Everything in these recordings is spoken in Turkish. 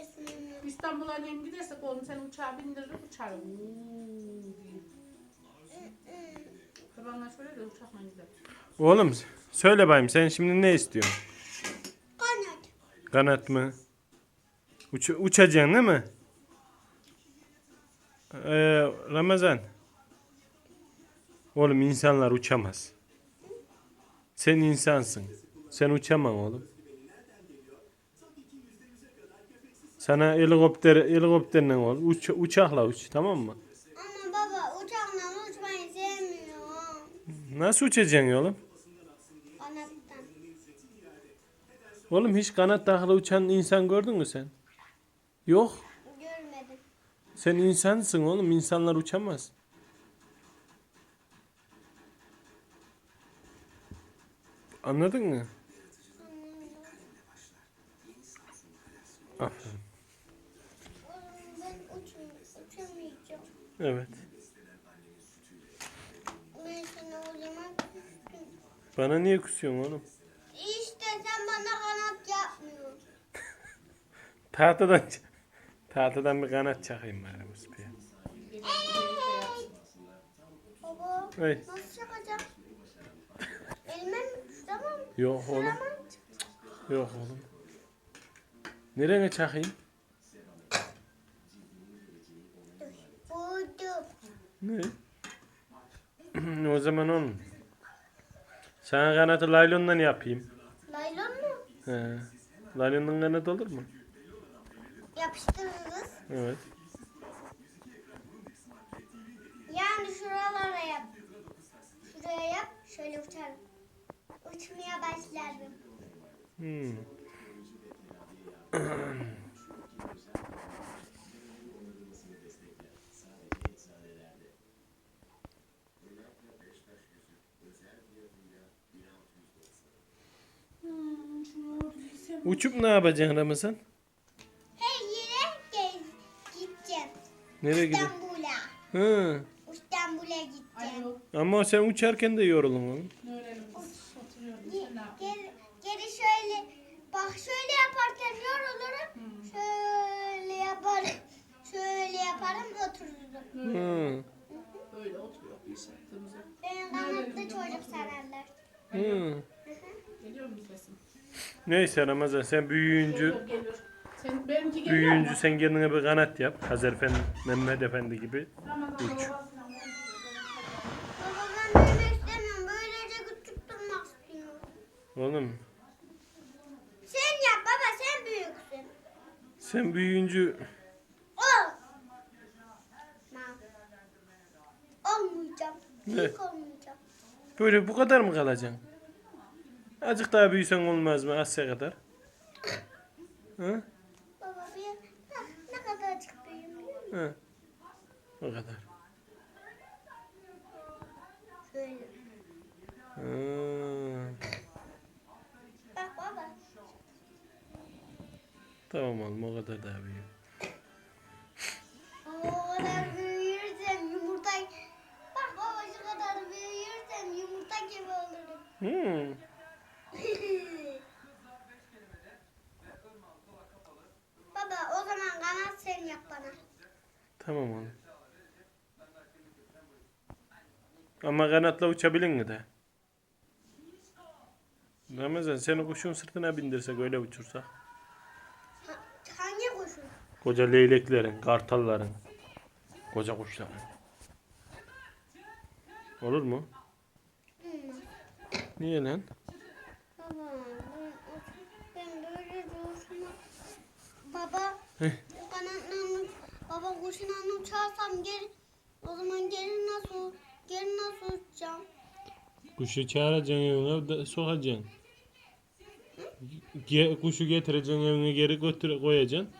resmini. İstanbul'a nem gidersek oğlum sen uçağa bindirir uçarım. Uuu diye. Babamla şöyle de uçakla gider. Oğlum söyle bayım sen şimdi ne istiyorsun? Kanat. Kanat mı? Uç, uçacaksın değil mi? Ee, Ramazan. Oğlum insanlar uçamaz. Sen insansın. Sen uçamam oğlum. Sana helikopter helikopterle ol. Uç, uçakla uç tamam mı? Ama baba uçakla uçmayı sevmiyorum. Nasıl uçacaksın oğlum? Kanattan. Oğlum hiç kanat takılı uçan insan gördün mü sen? Yok. Görmedim. Sen insansın oğlum. İnsanlar uçamaz. Anladın mı? Aferin. Oğlum ben uçum, uçamayacağım. Evet. Bana niye küsüyorsun oğlum? İşte sen bana kanat yapmıyorsun. Tahtadan tahtadan bir kanat çakayım bari Mustafa. Baba Hey. nasıl yapacağım? Elime mi tutamam? Yok oğlum. Yok oğlum. Nereye çakayım? Ne? o zaman oğlum. Sana kanatı laylondan yapayım. Laylon mu? He. Laylondan kanat olur mu? Yapıştırırız. Evet. Yani şuralara yap. Şuraya yap. Şöyle uçarım. Uçmaya başlarım. Hmm. Hmm, Uçup ne yapacaksın Ramazan? Her yere gez, gideceğim. Nereye gidiyorsun? İstanbul'a. Hı. İstanbul'a gideceğim. Ama sen uçarken de yorulun oğlum. Geri, geri şöyle bak şöyle yaparken yorulurum. Şöyle yaparım. Şöyle yaparım otururum. Hı. Öyle oturuyor bir. Benim kanatlı çocuk sanarlar. Hı. Neyse Ramazan sen büyüyünce. Sen benimki geliyor büyüyünce mu? sen kendine bir kanat yap. Hazır Efendi, Mehmet Efendi gibi. Ramazan Uç. babasına- Baba ben büyümek istemiyorum. Böylece küçük durmak istiyorum. Oğlum Sen yap baba sen büyüksün. sen büyüyünce Ol. Ma. Olmayacağım. Ne? Büyük olmayacağım. böyle bu kadar mı kalacaksın? Azıcık daha büyüsen olmaz mı Asya kadar? Hı? Baba bir ne kadarcık büyüğüm biliyor musun? Hı. O kadar. Şöyle. Hı. Bak baba. Tamam oğlum o kadar daha büyük. Yap bana. Tamam oğlum. Ama kanatla uçabilin mi de? Ramazan seni kuşun sırtına bindirsek öyle uçursak. Ha, hangi kuşun? Koca leyleklerin, kartalların, koca kuşların. Olur mu? Olmaz. Niye lan? Baba ben, ben böyle duruşuma... Baba Baba kuşuna uçarsam geri o zaman geri nasıl geri nasıl uçacağım? Kuşu çağıracaksın evine sokacaksın. Ge- kuşu getireceksin evine geri götür koyacaksın.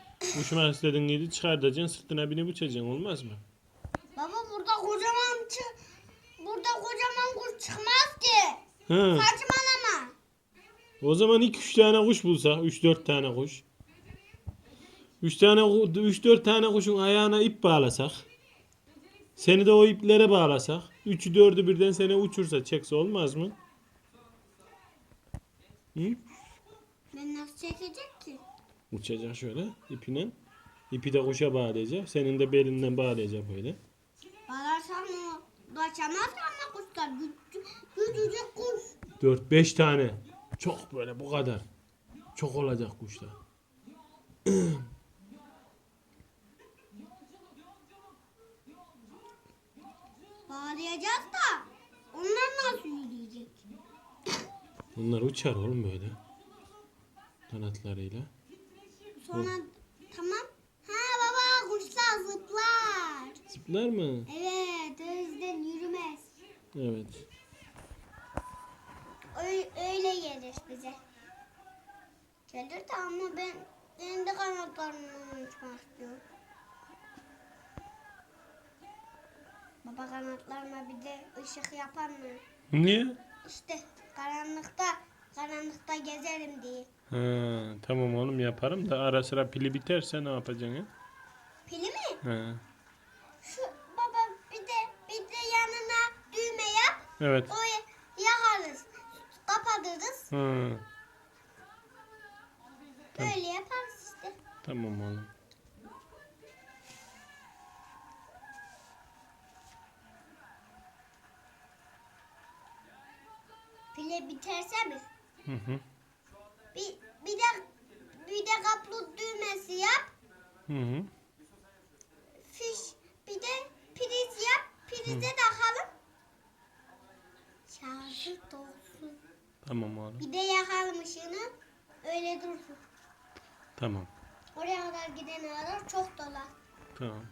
Uçmak istediğin gibi çıkartacaksın sırtına binip uçacaksın olmaz mı? Baba burada kocaman burada kocaman kuş çıkmaz ki. Hı. Saçmalama. O zaman 2-3 tane kuş bulsak, 3-4 tane kuş. 3 tane 3-4 tane kuşun ayağına ip bağlasak. Seni de o iplere bağlasak. 3'ü 4'ü birden seni uçursa, çekse olmaz mı? Hı? Ben nasıl çekecek ki? Uçacak şöyle ipine. İpi de kuşa bağlayacak. Senin de belinden bağlayacak böyle. Bağlarsam ulaşamaz ama kuşlar. Küçücük kuş. 4-5 tane. Çok böyle bu kadar. Çok olacak kuşlar. Bağlayacağız da onlar nasıl yürüyecek? Bunlar uçar oğlum böyle. Kanatlarıyla. Sonra tamam. Ha baba kuşlar zıplar. Zıplar mı? Evet o yüzden yürümez. Evet. Öyle, öyle gelir bize. Gelir de ama ben kendi kanatlarımla uçmak istiyorum. Baba kanatlarıma bir de ışık yapar mı? Niye? İşte karanlıkta karanlıkta gezerim diye. Ha, tamam oğlum yaparım da ara sıra pili biterse ne yapacaksın ya? Pili mi? Ha. Şu baba bir de bir de yanına düğme yap. Evet. O yakarız. Kapatırız. Ha, Böyle yaparız işte. tamam oğlum. Pile biterse mi? Hı hı. Bir, bir de bir de kaplı düğmesi yap. Hı hı. Fiş bir de priz yap. Prize takalım. Şarjı dolsun. Tamam oğlum. Bir de yakalım ışığını. Öyle dursun. Tamam. Oraya kadar gidene kadar çok dolar. Tamam.